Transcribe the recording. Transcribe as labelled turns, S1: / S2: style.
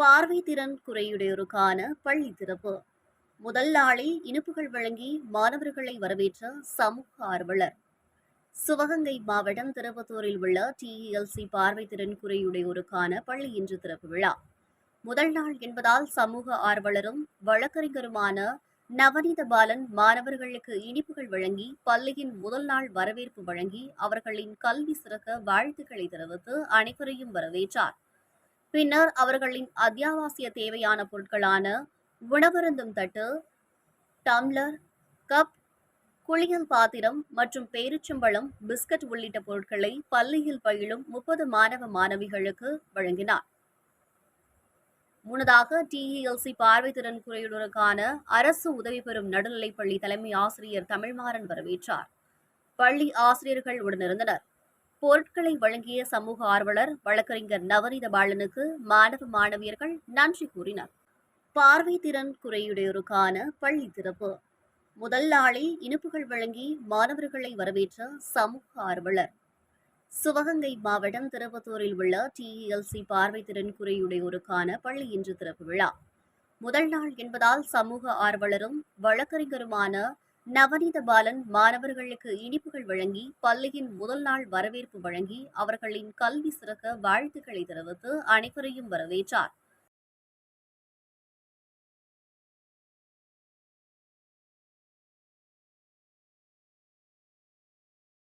S1: பார்வை திறன் குறையுடையோருக்கான பள்ளி திறப்பு. முதல் நாளில் இனிப்புகள் வழங்கி மாணவர்களை வரவேற்ற சமூக ஆர்வலர். சிவகங்கை மாவட்டம் திருப்பத்தூரில் உள்ள டிஇஎல்சி பார்வை திறன் குறையுடையோருக்கான பள்ளி இன்று திறப்பு விழா. முதல் நாள் என்பதால் சமூக ஆர்வலரும் வழக்கறிஞருமான நவநீத பாலன் மாணவர்களுக்கு இனிப்புகள் வழங்கி பள்ளியின் முதல் நாள் வரவேற்பு வழங்கி அவர்களின் கல்வி சிறக்க வாழ்த்துக்களை தெரிவித்து அனைவரையும் வரவேற்றார். பின்னர் அவர்களின் அத்தியாவசிய தேவையான பொருட்களான உணவருந்தும் தட்டு டம்ளர் கப் குளியல் பாத்திரம் மற்றும் பேரிச்சம்பழம் பிஸ்கட் உள்ளிட்ட பொருட்களை பள்ளியில் பயிலும் முப்பது மாணவ மாணவிகளுக்கு வழங்கினார். முன்னதாக டிஇஎல்சி பார்வை திறன் அரசு உதவி பெறும் நடுநிலைப்பள்ளி தலைமை ஆசிரியர் தமிழ்மாறன் வரவேற்றார். பள்ளி ஆசிரியர்கள் உடனிருந்தனர் பொருட்களை வழங்கிய சமூக ஆர்வலர் வழக்கறிஞர் நவநீத பாலனுக்கு மாணவ மாணவியர்கள் நன்றி கூறினர். பார்வை திறன் குறையுடையோருக்கான பள்ளி திறப்பு. முதல் நாளில் இனிப்புகள் வழங்கி மாணவர்களை வரவேற்ற சமூக ஆர்வலர். சிவகங்கை மாவட்டம் திருப்பத்தூரில் உள்ள டிஇஎல்சி பார்வை திறன் குறையுடையோருக்கான பள்ளி இன்று திறப்பு விழா. முதல் நாள் என்பதால் சமூக ஆர்வலரும் வழக்கறிஞருமான நவநீத பாலன் மாணவர்களுக்கு இனிப்புகள் வழங்கி பள்ளியின் முதல் நாள் வரவேற்பு வழங்கி அவர்களின் கல்வி சிறக்க வாழ்த்துக்களை தெரிவித்து அனைவரையும் வரவேற்றார்.